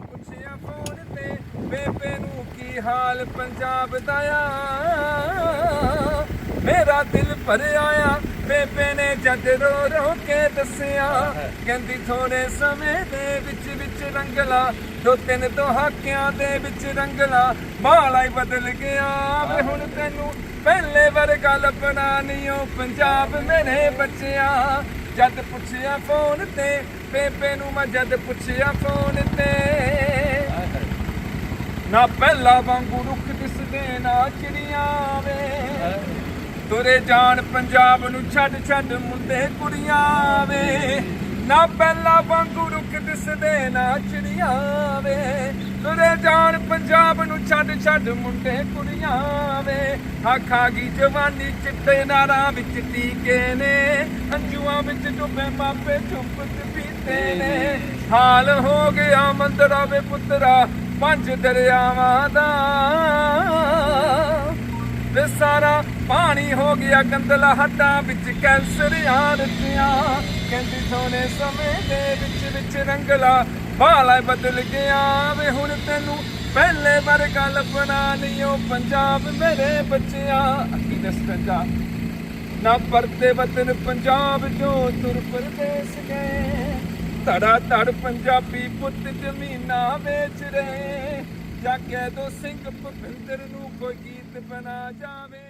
ਪੁੱਛਿਆ ਫੋਨ ਤੇ, ਬੇਬੇ ਨੂੰ ਕੀ ਹਾਲ ਪੰਜਾਬ ਦਾ ਆ? ਮੇਰਾ ਦਿਲ ਭਰਿਆ ਆ, ਬੇਬੇ ਨੇ ਜਦ ਰੋ ਰੋ ਕੇ ਦੱਸਿਆ, ਕਹਿੰਦੀ ਥੋੜੇ ਸਮੇਂ ਦੇ ਵਿੱਚ ਵਿੱਚ ਰੰਗਲਾ, ਦੋ ਤਿੰਨ ਦਹਾਕਿਆਂ ਦੇ ਵਿੱਚ ਰੰਗਲਾ, ਮਾਲਾ ਹੀ ਬਦਲ ਗਿਆ ਵੇ ਹੁਣ ਤੈਨੂੰ, ਪਹਿਲੇ ਵਰਗਾ ਲੱਭਣਾ ਨਹੀਂ ਉਹ ਪੰਜਾਬ ਮੇਰੇ ਬੱਚਿਆ। ਜਦ ਪੁੱਛਿਆ ਫੋਨ ਤੇ, ਬੇਬੇ ਨੂੰ ਮੈਂ ਜਦ ਪੁੱਛਿਆ ਫੋਨ ਤੇ ਨਾ ਪਹਿਲਾ ਵਾਂਗੂ ਰੁੱਖ ਦਿਸਦੇ ਨਾ ਚਿੜੀਆਂ ਵੇ। ਤੁਰੇ ਜਾਣ ਪੰਜਾਬ ਨੂੰ ਛੱਡ ਛੱਡ ਮੁੰਡੇ ਕੁੜੀਆਂ ਵੇ। ਨਾ ਪਹਿਲਾ ਵਾਂਗੂ ਰੁੱਖ ਦਿਸਦੇ ਨਾ ਚਿੜੀਆਂ ਵੇ। ਤੁਰੇ ਜਾਣ ਪੰਜਾਬ ਨੂੰ ਛੱਡ ਛੱਡ ਮੁੰਡੇ ਕੁੜੀਆਂ ਵੇ। ਆਖਾ ਗਈ ਜਵਾਨੀ ਚਿੱਟੇ ਨਾਰਾਂ ਵਿੱਚ ਟੀਕੇ ਨੇ। ਅੰਜੂਆਂ ਵਿੱਚ ਡੁੱਬੇ ਮਾਪੇ ਚੁੱਪ ਪੀਤੇ ਨੇ। ਹਾਲ ਹੋ ਗਿਆ ਮੰਦਰਾ ਵੇ ਪੁੱਤਰਾ ਪੰਜ ਦਰਿਆਵਾਂ ਦਾ ਵੇ ਸਾਰਾ ਪਾਣੀ ਹੋ ਗਿਆ ਗੰਦਲਾ ਹੱਡਾਂ ਵਿੱਚ, ਕੈਂਸਰ ਆਰਤੀਆਂ ਕਹਿੰਦੀ ਸੋਨੇ ਸਮੇਂ ਦੇ ਵਿੱਚ ਵਿੱਚ ਰੰਗਲਾ ਬਾਲਾ ਬਦਲ ਗਿਆ। ਵੇ ਹੁਣ ਤੈਨੂੰ ਪਹਿਲੇ ਵਰਗਾ ਲੱਭਣਾ ਨਹੀਂ, ਉਹ ਪੰਜਾਬ ਮੇਰੇ ਬੱਚਿਆਂ। ਅੱਖੀ ਦਸਤੰਜਾ ਨਾ ਪਰਤੇ ਵਤਨ ਪੰਜਾਬ, ਜੋ ਤੁਰ ਪਰਦੇਸ ਗਏ। ਧੜਾ ਧੜ ਪੰਜਾਬੀ ਪੁੱਤ ਜ਼ਮੀਨਾਂ ਵੇਚ ਰਹੇ। ਜਾ ਕੇ ਦੋ ਸਿੰਘ ਭੁਪਿੰਦਰ ਨੂੰ ਕੋਈ ਗੀਤ ਬਣਾ ਜਾਵੇ।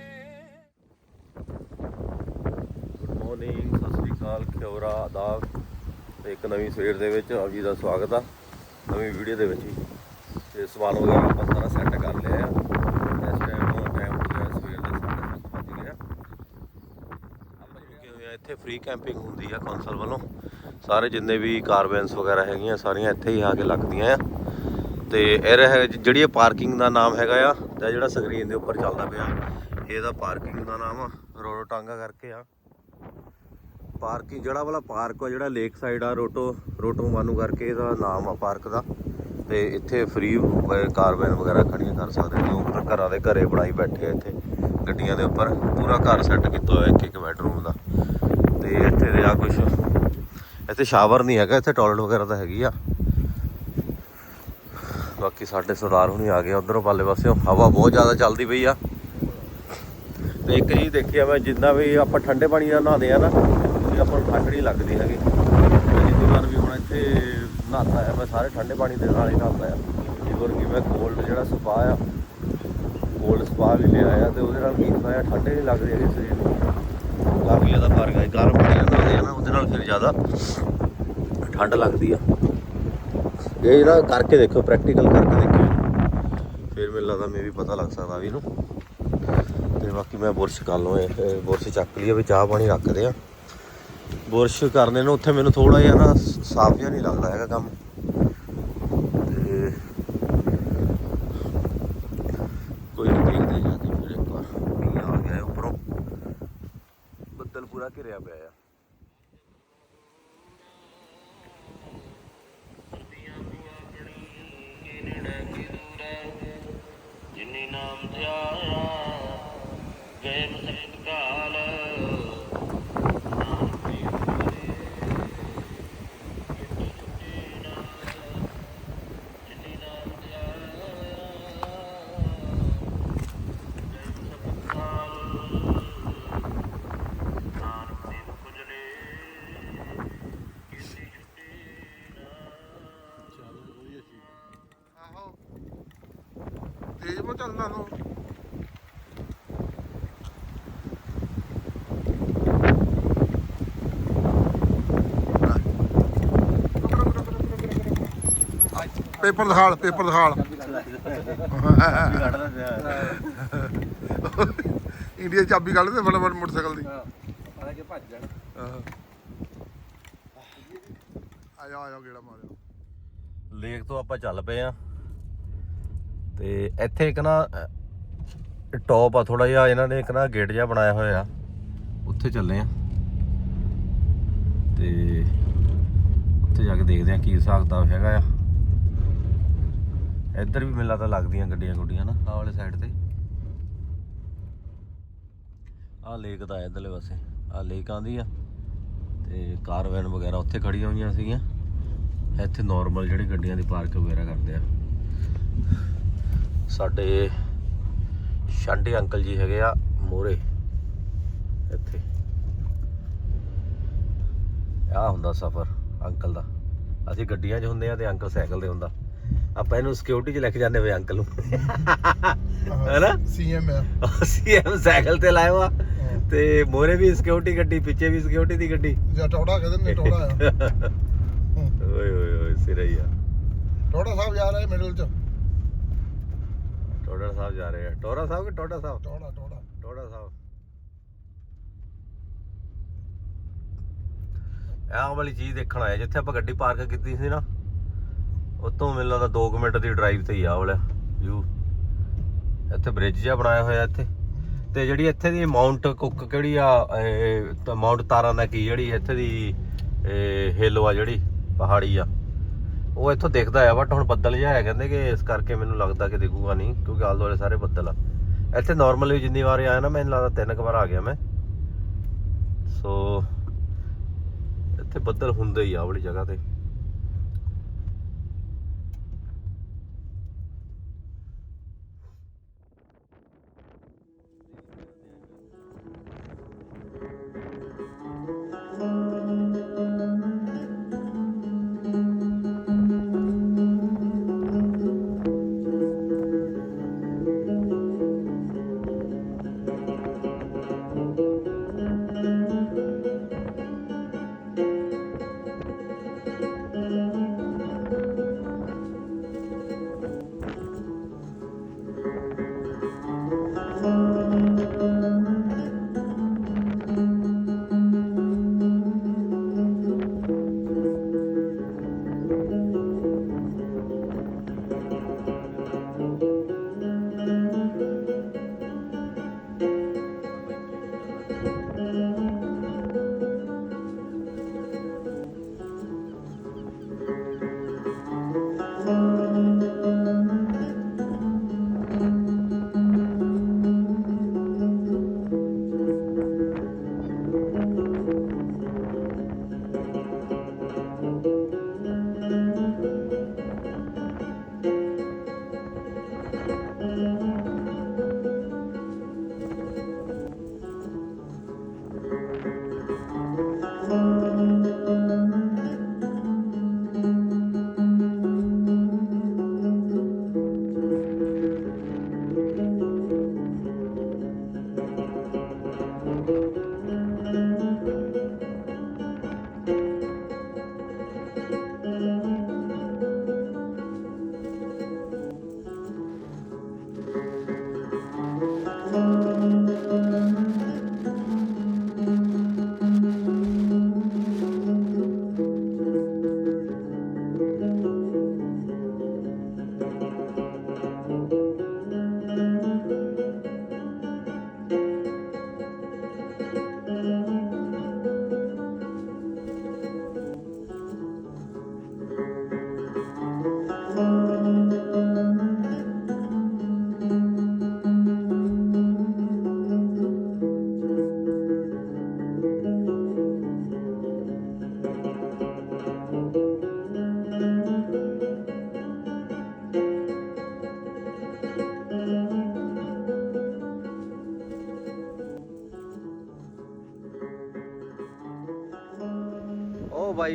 ਗੁੱਡ ਮਾਰਨਿੰਗ ਸਤਿ ਸ੍ਰੀ ਅਕਾਲ ਖਿਉਰਾ ਆਦਾਬ। ਤੇ ਇੱਕ ਨਵੀਂ ਸਵੇਰ ਦੇ ਵਿੱਚ ਆਪ ਜੀ ਦਾ ਸਵਾਗਤ ਆ ਨਵੀਂ ਵੀਡੀਓ ਦੇ ਵਿੱਚ ਜੀ ਤੇ ਸਵਾਲ ਵਗੈਰਾ ਆਪਾਂ ਸਾਰਾ ਸੈੱਟ ਕਰ ਲਿਆ ਆ। ਇਸ ਟਾਈਮ ਟਾਈਮ ਹੋ ਗਿਆ ਸਵੇਰ ਦੇ 7:30 ਵੱਜ ਗਏ ਆ। ਆਪਾਂ ਜਿਹੜੇ ਹੋਏ ਆ ਇੱਥੇ ਫ੍ਰੀ ਕੈਂਪਿੰਗ ਹੁੰਦੀ ਆ ਕੌਂਸਲ ਵੱਲੋਂ। ਸਾਰੇ ਜਿੰਨੇ ਵੀ ਕਾਰਵੈਨਸ ਵਗੈਰਾ ਹੈਗੀਆਂ, ਸਾਰੀਆਂ ਇੱਥੇ ਹੀ ਆ ਕੇ ਲੱਗਦੀਆਂ ਆ। ਤੇ ਇਹ ਰਹਿ, ਜਿਹੜੀ ਇਹ ਪਾਰਕਿੰਗ ਦਾ ਨਾਮ ਹੈਗਾ ਆ, ਤੇ ਜਿਹੜਾ ਸਕਰੀਨ ਦੇ ਉੱਪਰ ਚੱਲਦਾ ਪਿਆ ਇਹਦਾ ਪਾਰਕਿੰਗ ਦਾ ਨਾਮ ਆ ਰੋਡੋ ਟਾਂਗਾ ਕਰਕੇ ਆ। ਪਾਰਕਿੰਗ, ਜਿਹੜਾ ਵਾਲਾ ਪਾਰਕ ਆ, ਜਿਹੜਾ ਲੇਕ ਸਾਈਡ ਆ, ਰੋਟੋ ਰੋਟੋ ਮਾਨੂ ਕਰਕੇ ਇਹਦਾ ਨਾਮ ਆ ਪਾਰਕ ਦਾ। ਤੇ ਇੱਥੇ ਫ੍ਰੀ ਕਾਰਵੈਨ ਵਗੈਰਾ ਖੜੀਆਂ ਕਰ ਸਕਦੇ ਨੇ ਲੋਕ ਘਰਾਂ ਦੇ ਘਰੇ ਬਣਾਈ ਬੈਠੇ ਆ ਇੱਥੇ, ਗੱਡੀਆਂ ਦੇ ਉੱਪਰ। ਪੂਰਾ ਘਰ ਸੈੱਟ ਕੀਤਾ ਹੋਇਆ ਇੱਕ ਇੱਕ ਬੈਡਰੂਮ ਦਾ। ਤੇ ਇੱਥੇ ਰਿਹਾ ਕੁਝ ਇੱਥੇ ਸ਼ਾਵਰ ਨਹੀਂ ਹੈਗਾ, ਇੱਥੇ ਟਾਇਲਟ ਵਗੈਰਾ ਤਾਂ ਹੈਗੀ ਆ। ਬਾਕੀ ਸਾਡੇ ਸਰਦਾਰ ਹੁਣੀ ਆ ਗਏ ਉਧਰੋਂ ਪਾਲੇ ਪਾਸਿਓਂ। ਹਵਾ ਬਹੁਤ ਜ਼ਿਆਦਾ ਚੱਲਦੀ ਪਈ ਆ। ਤੇ ਇੱਕ ਚੀਜ਼ ਦੇਖੀ ਆ ਮੈਂ, ਜਿੰਨਾ ਵੀ ਆਪਾਂ ਠੰਡੇ ਪਾਣੀ ਨਾਲ ਨਹਾਉਂਦੇ ਆ ਨਾ ਤੇ ਆਪਾਂ ਨੂੰ ਠੰਡ ਨਹੀਂ ਲੱਗਦੀ ਹੈਗੀ। ਮੈਂ ਜਿੰਨੀ ਵਾਰ ਵੀ ਹੁਣ ਇੱਥੇ ਨਹਾਤਾ ਆ, ਮੈਂ ਸਾਰੇ ਠੰਡੇ ਪਾਣੀ ਦੇ ਨਾਲ ਹੀ ਨਹਾਤਾ ਆ। ਈਵਨ ਕਿ ਮੈਂ ਕੋਲਡ ਜਿਹੜਾ ਸਪਾ ਆ ਕੋਲਡ ਸਪਾ ਵੀ ਲਿਆ ਆ ਤੇ ਉਹਦੇ ਨਾਲ ਕੀ ਹੁੰਦਾ ਆ, ਠੰਡੇ ਨਹੀਂ ਲੱਗਦੇ ਹੈਗੇ ਸਰੀਰ ਨੂੰ। ਕਾਫੀ ਜ਼ਿਆਦਾ ਫ਼ਰਕ ਹੈ ਗਰਮ ਪਾਣੀ ਨਾਲ ਨਹਾਉਂਦੇ ਨਾ, ਉਹਦੇ ਨਾਲ ਫਿਰ ਜ਼ਿਆਦਾ ਠੰਡ ਲੱਗਦੀ ਆ। ਇਹ ਜਿਹੜਾ ਕਰਕੇ ਦੇਖੋ ਪ੍ਰੈਕਟੀਕਲ ਕਰਕੇ ਦੇਖਿਓ। ਫਿਰ ਮੈਨੂੰ ਲੱਗਦਾ ਮੈਂ ਵੀ ਪਤਾ ਲੱਗ ਸਕਦਾ ਵੀ ਇਹਨੂੰ। ਤੇ ਬਾਕੀ ਮੈਂ ਬੁਰਸ਼ ਕਰ ਲਵਾਂ, ਇਹ ਬੁਰਸ਼ ਚੱਕ ਲਈ ਵੀ ਚਾਹ ਪਾਣੀ ਰੱਖਦੇ ਆ। ਬੁਰਸ਼ ਕਰਨੇ ਨੂੰ ਉੱਥੇ ਮੈਨੂੰ ਥੋੜਾ ਜਿਹਾ ਨਾ ਸਾਫ਼ ਜਿਹਾ ਨਹੀਂ ਲੱਗਦਾ ਹੈਗਾ ਕੰਮ ਤੇ ਕੋਈ ਨਹੀਂ ਦੇਖਦੇ ਜਾ ਕੇ ਫਿਰ ਇੱਕ ਵਾਰ ਮੀਂਹ ਆ ਗਿਆ ਹੈ ਉੱਪਰੋਂ ਬੱਦਲ ਪੂਰਾ ਘਿਰਿਆ ਪਿਆ ਆ ਜਿਨੀ ਨਾਮ ਧਿਆਇਆ ਗਏ ਮਸਤ ਕਾਲ ਨਾਮ ਤੇ ਜਿਨੀ ਨਾਮ ਧਿਆਇਆ ਗਏ ਮਸਤ ਕਾਲ ਨਾਮ ਤੇ ਕੁਜਲੇ ਕਿਸੇ ਛੁੱਟੇ ਨਾ ਆਹੋ ਤੇਜ਼ ਮੋ ਚੱਲਦਾ ਤੂੰ ਪੇਪਰ ਦਿਖਾਲ ਪੇਪਰ ਦਿਖਾਲ। ਇੰਡੀਆ ਚਾਬੀ ਕੱਢ ਦੇ, ਫਟਾਫਟ ਮੋਟਰਸਾਈਕਲ ਦੀ। ਆ ਕੇ ਭੱਜ ਜਾਣ ਆ ਜਾ ਆ ਜਾ ਗੇੜਾ ਮਾਰਿਆ। ਲੇਕ ਤੋਂ ਆਪਾਂ ਚੱਲ ਪਏ ਆ। ਤੇ ਇੱਥੇ ਇੱਕ ਨਾ ਟੌਪ ਆ ਥੋੜਾ ਜਿਹਾ, ਇਹਨਾਂ ਨੇ ਇੱਕ ਨਾ ਗੇਟ ਜਿਹਾ ਬਣਾਇਆ ਹੋਇਆ। ਉੱਥੇ ਚੱਲੇ ਆ। ਤੇ ਉੱਥੇ ਜਾ ਕੇ ਦੇਖਦੇ ਆ ਕੀ ਹਿਸਾਬ ਦਾ ਹੈਗਾ ਆ। ਇੱਧਰ ਵੀ ਮੇਲਾ ਤਾਂ ਲੱਗਦੀਆਂ ਗੱਡੀਆਂ ਗੁੱਡੀਆਂ ਨਾ, ਆਹ ਵਾਲੇ ਸਾਈਡ ਤੇ। ਆਹ ਲੇਕ ਦਾ ਇਧਰਲੇ ਪਾਸੇ, ਆਹ ਲੇਕ ਆਂਦੀ ਆ। ਤੇ ਕਾਰਵੈਨ ਵਗੈਰਾ ਉੱਥੇ ਖੜੀਆਂ ਹੋਈਆਂ ਸੀਗੀਆਂ। ਇੱਥੇ ਨਾਰਮਲ ਜਿਹੜੀ ਗੱਡੀਆਂ ਦੀ ਪਾਰਕ ਵਗੈਰਾ ਕਰਦੇ ਆ। ਸਾਡੇ ਸ਼ਾਂਡੀ ਅੰਕਲ ਜੀ ਹੈਗੇ ਆ ਮੋਰੇ। ਇੱਥੇ। ਆ ਹੁੰਦਾ ਸਫ਼ਰ ਅੰਕਲ ਦਾ। ਅਸੀਂ ਗੱਡੀਆਂ 'ਚ ਹੁੰਦੇ ਆ ਤੇ ਅੰਕਲ ਸਾਈਕਲ ਤੇ ਹੁੰਦਾ। ਆਪਾਂ ਇਹਨੂੰ ਸਿਕਿਉਰਿਟੀ 'ਚ ਲੈ ਕੇ ਜਾਂਦੇ ਹੋਏ ਅੰਕਲ ਨੂੰ। ਹੈਨਾ? ਸੀਐਮ ਆ। ਸੀਐਮ ਸਾਈਕਲ ਤੇ ਲਾਇਆ ਵਾ ਤੇ ਮੋਰੇ ਵੀ ਸਿਕਿਉਰਿਟੀ ਗੱਡੀ ਪਿੱਛੇ ਵੀ ਸਿਕਿਉਰਿਟੀ ਦੀ ਗੱਡੀ। ਜਾਂ ਟੋੜਾ ਕਹਿੰਦੇ ਨੇ ਟੋੜਾ ਆ। ਓਏ ਓਏ ਓਏ ਸਿਰ ਹੀ ਆ। ਟੋੜਾ ਸਾਹਿਬ ਜਾ ਰਿਹਾ ਮਿਡਲ ਚ। ਟੋੜਾ ਸਾਹਿਬ ਜਾ ਰਹੇ ਆ। ਟੋਰਾ ਸਾਹਿਬ ਕਿ ਟੋਡਾ ਸਾਹਿਬ? ਟੋੜਾ ਟੋੜਾ ਟੋੜਾ ਸਾਹਿਬ। ਆਹ ਵਾਲੀ ਚੀਜ਼ ਦੇਖਣ ਆਇਆ ਜਿੱਥੇ ਆਪਾਂ ਗੱਡੀ ਪਾਰਕ ਕੀਤੀ ਸੀ ਨਾ ਉਤੋਂ ਮੈਨੂੰ ਲੱਗਦਾ 2 ਮਿੰਟ ਦੀ ਡਰਾਈਵ ਤੇ ਹੀ ਆ ਵਾਲਾ ਵਿਊ ਇੱਥੇ ਬ੍ਰਿਜ ਜਿਹਾ ਬਣਾਇਆ ਹੋਇਆ ਇੱਥੇ। ਤੇ ਜਿਹੜੀ ਇੱਥੇ ਦੀ ਮਾਊਂਟ ਕੁੱਕ ਕਿਹੜੀ ਆ ਮਾਊਂਟ ਤਾਰਾਂ ਦਾ ਕੀ ਜਿਹੜੀ ਇੱਥੇ ਦੀ ਹਿੱਲ ਆ ਜਿਹੜੀ ਪਹਾੜੀ ਆ। ਉਹ ਇੱਥੋਂ ਦਿਖਦਾ ਆ ਬਟ ਹੁਣ ਬੱਦਲ ਜਿਹਾ ਹੈ, ਕਹਿੰਦੇ ਕਿ ਇਸ ਕਰਕੇ ਮੈਨੂੰ ਲੱਗਦਾ ਕਿ ਦਿਖੂਗਾ ਨਹੀਂ, ਕਿਉਂਕਿ ਆਲੇ ਦੁਆਲੇ ਸਾਰੇ ਬੱਦਲ ਆ। ਇੱਥੇ ਨਾਰਮਲੀ ਜਿੰਨੀ ਵਾਰ ਆਇਆ ਨਾ, ਮੈਨੂੰ ਲੱਗਦਾ ਤਿੰਨ ਕੁ ਵਾਰ ਆ ਗਿਆ ਮੈਂ। ਸੋ ਇੱਥੇ ਬੱਦਲ ਹੁੰਦੇ ਹੀ ਆ ਵਾਲੀ ਜਗ੍ਹਾ ਤੇ।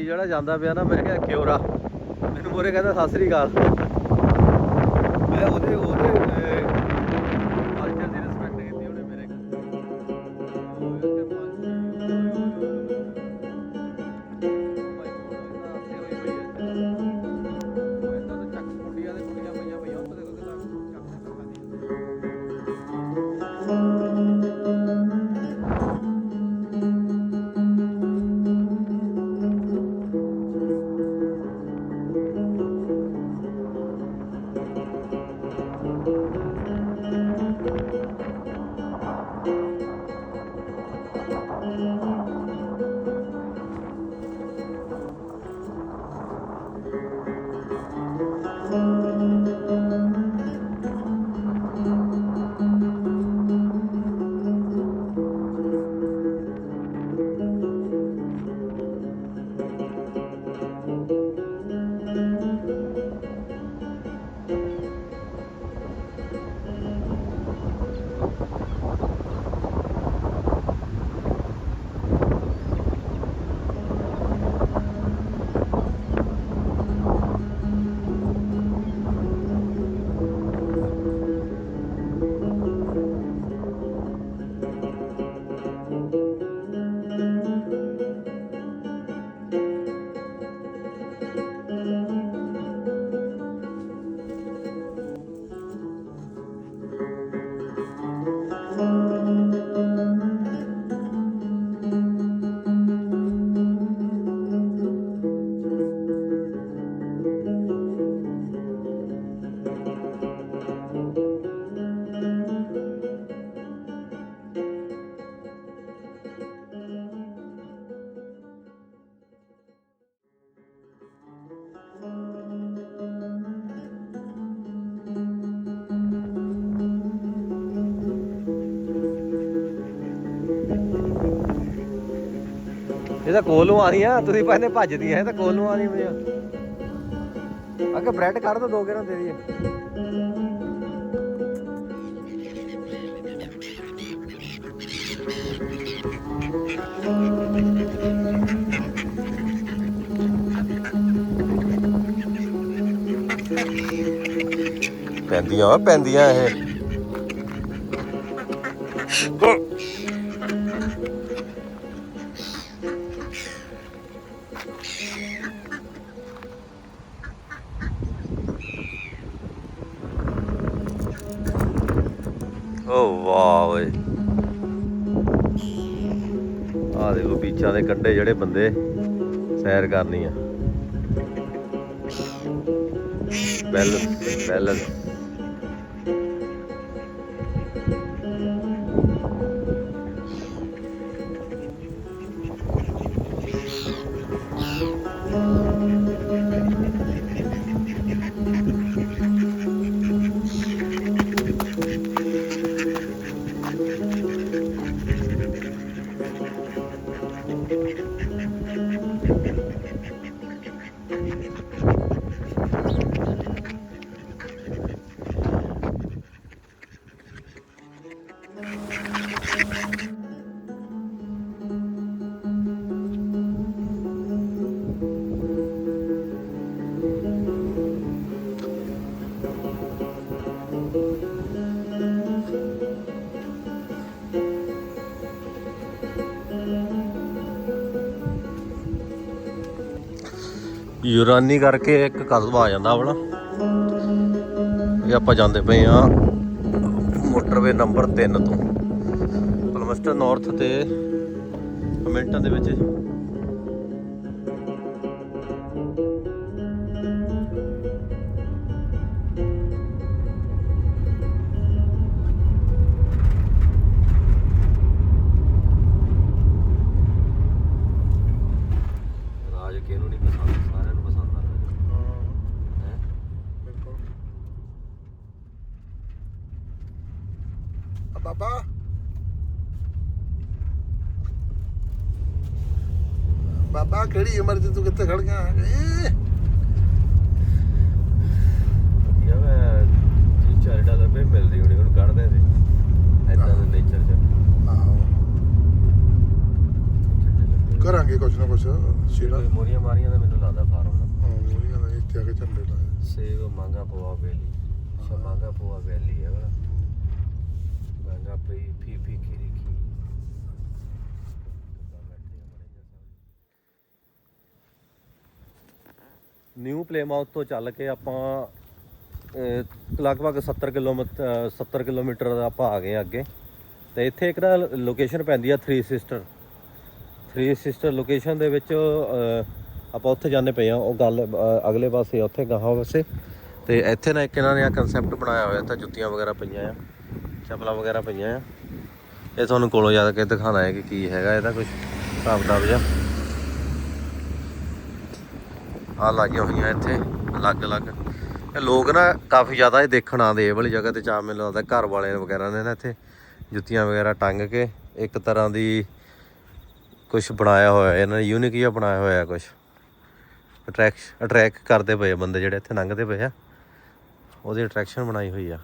ਉਹ ਜਿਹੜਾ ਜਾਂਦਾ ਪਿਆ ਨਾ, ਮੈਂ ਕਿਹਾ ਕਿਉਰਾ ਮੈਨੂੰ ਮੋਰੇ ਕਹਿੰਦਾ, ਸਤਿ ਸ੍ਰੀ ਅਕਾਲ। ਮੈਂ ਉਹਦੇ ਉਹਦੇ ਇਹ ਤਾਂ ਕੋਲ ਨੂੰ ਆ ਰਹੀਆਂ, ਤੁਸੀਂ ਪਹਿਲੇ ਭੱਜਦੀਆਂ ਇਹ ਤਾਂ ਕੋਲ ਨੂੰ ਆ ਰਹੀਆਂ ਪਈਆਂ ਅੱਗੇ ਬ੍ਰੈਡ ਕੱਢ ਦੋ ਦੋ ਗੇਰਾਂ ਦੇ ਦਈਏ। ਪੈਂਦੀਆਂ ਵਾ, ਪੈਂਦੀਆਂ ਇਹ। ਕੰਢੇ ਜਿਹੜੇ ਬੰਦੇ ਸੈਰ ਕਰਨੀ ਆ। ਬੈਲੈਂਸ ਬੈਲੈਂਸ ਯੂਰਾਨੀ ਕਰਕੇ ਇੱਕ ਕਸਬਾ ਆ ਜਾਂਦਾ ਆਪਣਾ। ਇਹ ਆਪਾਂ ਜਾਂਦੇ ਪਏ ਆ ਮੋਟਰਵੇ ਨੰਬਰ 3 ਤੋਂ। ਪਲਮਸਟਰ ਨਾਰਥ ਤੇ ਮਿੰਟਾਂ ਦੇ ਵਿੱਚ ਕਿਹੜੀ ਉਮਰ 'ਚ ਤੂੰ ਕਿੱਥੇ ਖੜ ਗਿਆ? ਏ, ਯਾ ਮੈਂ 4 ਡਾਲਰ ਪੇ ਮਿਲਦੀ ਹੋਣੀ ਹੁਣ ਕੱਢਦੇ ਨੇ। ਐਦਾਂ ਦੇ ਨੇਚਰ ਚ। ਆਹੋ। ਕਰਾਂਗੇ ਕੁਛ ਨਾ ਕੁਛ ਕੋਈ ਮੋਰੀਆਂ ਮਾਰੀਆਂ ਦਾ ਮੈਨੂੰ ਲੱਗਦਾ ਫਾਰਮ ਦਾ ਹਾਂ ਮੋਰੀਆਂ ਦਾ ਇੱਥੇ ਆ ਕੇ ਝੰਡੇ ਲਾਏ ਸੇਵ ਮੰਗਾ ਪਵਾ ਵੈਲੀ। ਸੋ ਮੰਗਾ ਪਵਾ ਵੈਲੀ ਹੈ ਵਾ ਮੰਗਾ ਪਈ ਫੀ ਫੀ ਖੀਰੀ ਖੀ ਨਿਊ ਪਲੇਮਾਊਥ ਤੋਂ ਚੱਲ ਕੇ ਆਪਾਂ ਲਗਭਗ 70 ਕਿਲੋਮੀਟਰ 70 ਕਿਲੋਮੀਟਰ ਦਾ ਆਪਾਂ ਆ ਗਏ ਹਾਂ ਅੱਗੇ। ਤੇ ਇੱਥੇ ਇੱਕ ਨਾ ਲੋਕੇਸ਼ਨ ਪੈਂਦੀ ਆ 3 ਸਿਸਟਰ 3 ਸਿਸਟਰ ਲੋਕੇਸ਼ਨ ਦੇ ਵਿੱਚ ਆਪਾਂ ਉੱਥੇ ਜਾਂਦੇ ਪਏ ਆ। ਉਹ ਗੱਲ ਅਗਲੇ ਪਾਸੇ ਆ, ਉੱਥੇ ਗਾਹਾਂ ਪਾਸੇ ਤੇ ਇੱਥੇ ਨਾ ਇੱਕ ਇਹਨਾਂ ਨੇ ਆ ਕਨਸੈਪਟ ਬਣਾਇਆ ਹੋਇਆ ਤਾਂ ਜੁੱਤੀਆਂ ਵਗੈਰਾ ਪਈਆਂ ਆ। ਚੱਪਲਾਂ ਵਗੈਰਾ ਪਈਆਂ ਆ। ਇਹ ਤੁਹਾਨੂੰ ਕੋਲੋਂ ਜਾ ਕੇ ਦਿਖਾਣਾ ਹੈ ਕਿ ਕੀ ਹੈਗਾ ਇਹਦਾ ਕੁਝ ਹਿਸਾਬ ਕਿਤਾਬ ਜਿਹਾ। ਆ ਲਾਈਆਂ ਹੋਈਆਂ ਇੱਥੇ ਅਲੱਗ-ਅਲੱਗ ਇਹ ਲੋਕ ਨਾ ਕਾਫੀ ਜ਼ਿਆਦਾ ਇਹ ਦੇਖਣ ਆਉਂਦੇ ਇਹ ਵਾਲੀ ਜਗ੍ਹਾ ਤੇ ਚਾਹ ਮੈਨੂੰ ਲੱਗਦਾ ਘਰ ਵਾਲੇ ਵਗੈਰਾ ਨੇ ਨਾ ਇੱਥੇ, ਜੁੱਤੀਆਂ ਵਗੈਰਾ ਟੰਗ ਕੇ ਇੱਕ ਤਰ੍ਹਾਂ ਦੀ ਕੁਝ ਬਣਾਇਆ ਹੋਇਆ ਇਹਨਾਂ ਨੇ ਯੂਨਿਕ ਜਿਹਾ ਬਣਾਇਆ ਹੋਇਆ ਕੁਝ ਅਟਰੈਕਸ਼ਨ ਅਟਰੈਕ ਕਰਦੇ ਪਏ ਬੰਦੇ ਜਿਹੜੇ ਇੱਥੇ ਲੰਘਦੇ ਪਏ ਆ। ਉਹਦੀ ਅਟਰੈਕਸ਼ਨ ਬਣਾਈ ਹੋਈ ਆ।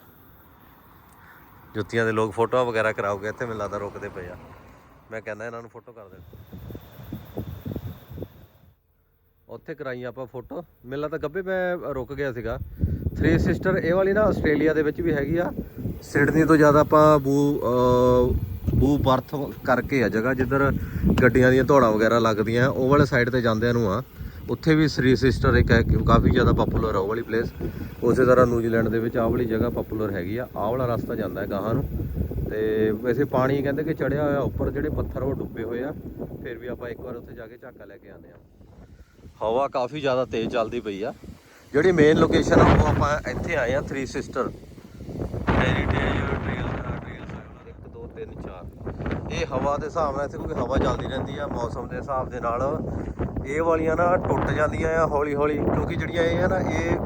ਜੁੱਤੀਆਂ ਦੇ ਲੋਕ ਫੋਟੋਆਂ ਵਗੈਰਾ ਕਰਾਓਗੇ, ਇੱਥੇ ਮੈਨੂੰ ਲੱਗਦਾ ਰੁਕਦੇ ਪਏ ਆ। ਮੈਂ ਕਹਿੰਦਾ ਇਹਨਾਂ ਨੂੰ ਫੋਟੋ ਕਰ ਦੇਣ ਉੱਥੇ ਕਰਾਈ ਆਪਾਂ ਫੋਟੋ। ਮੇਲਾ ਤਾਂ ਗੱਬੇ ਮੈਂ ਰੁਕ ਗਿਆ ਸੀਗਾ। ਥ੍ਰੀ ਸਿਸਟਰ ਇਹ ਵਾਲੀ ਨਾ ਆਸਟ੍ਰੇਲੀਆ ਦੇ ਵਿੱਚ ਵੀ ਹੈਗੀ ਆ। ਸਿਡਨੀ ਤੋਂ ਜ਼ਿਆਦਾ ਆਪਾਂ ਬੂ ਬੂ ਬਰਥ ਕਰਕੇ ਆ ਜਗ੍ਹਾ, ਜਿੱਧਰ ਗੱਡੀਆਂ ਦੀਆਂ ਧੌੜਾਂ ਵਗੈਰਾ ਲੱਗਦੀਆਂ। ਉਹ ਵਾਲੇ ਸਾਈਡ ਤੇ ਜਾਂਦਿਆਂ ਨੂੰ ਆ। ਉੱਥੇ ਵੀ ਸ੍ਰੀ ਸਿਸਟਰ ਇੱਕ ਹੈ, ਕਾਫੀ ਜ਼ਿਆਦਾ ਪਪੂਲਰ ਆ ਉਹ ਵਾਲੀ ਪਲੇਸ ਉਸੇ ਤਰ੍ਹਾਂ ਨਿਊਜ਼ੀਲੈਂਡ ਦੇ ਵਿੱਚ ਆਹ ਵਾਲੀ ਜਗ੍ਹਾ ਪਪੂਲਰ ਹੈਗੀ ਆ। ਆਹ ਵਾਲਾ ਰਸਤਾ ਜਾਂਦਾ ਹੈ ਗਾਹਾਂ ਨੂੰ। ਤੇ ਵੈਸੇ ਪਾਣੀ ਕਹਿੰਦੇ ਕਿ ਚੜਿਆ ਹੋਇਆ ਉੱਪਰ ਜਿਹੜੇ ਪੱਥਰ ਉਹ ਡੁੱਬੇ ਹੋਏ ਆ। ਫਿਰ ਵੀ ਆਪਾਂ ਇੱਕ ਵਾਰ ਉੱਥੇ ਜਾ ਕੇ ਝਾਕਾ ਲੈ ਕੇ ਆਉਂਦੇ ਆ ਹਵਾ ਕਾਫੀ ਜ਼ਿਆਦਾ ਤੇਜ਼ ਚੱਲਦੀ ਪਈ ਆ। ਜਿਹੜੀ ਮੇਨ ਲੋਕੇਸ਼ਨ ਆ, ਉਹ ਆਪਾਂ ਇੱਥੇ ਆਏ ਆ three sister heritage trail trails 1 2 3 4 ਇਹ ਹਵਾ ਦੇ ਹਿਸਾਬ ਨਾਲ ਇੱਥੇ ਕਿਉਂਕਿ ਹਵਾ ਚੱਲਦੀ ਰਹਿੰਦੀ ਆ, ਮੌਸਮ ਦੇ ਹਿਸਾਬ ਦੇ ਨਾਲ। ਇਹ ਵਾਲੀਆਂ ਨਾ ਟੁੱਟ ਜਾਂਦੀਆਂ ਆ ਹੌਲੀ ਹੌਲੀ ਕਿਉਂਕਿ ਜਿਹੜੀਆਂ ਇਹ ਆ ਨਾ, ਇਹ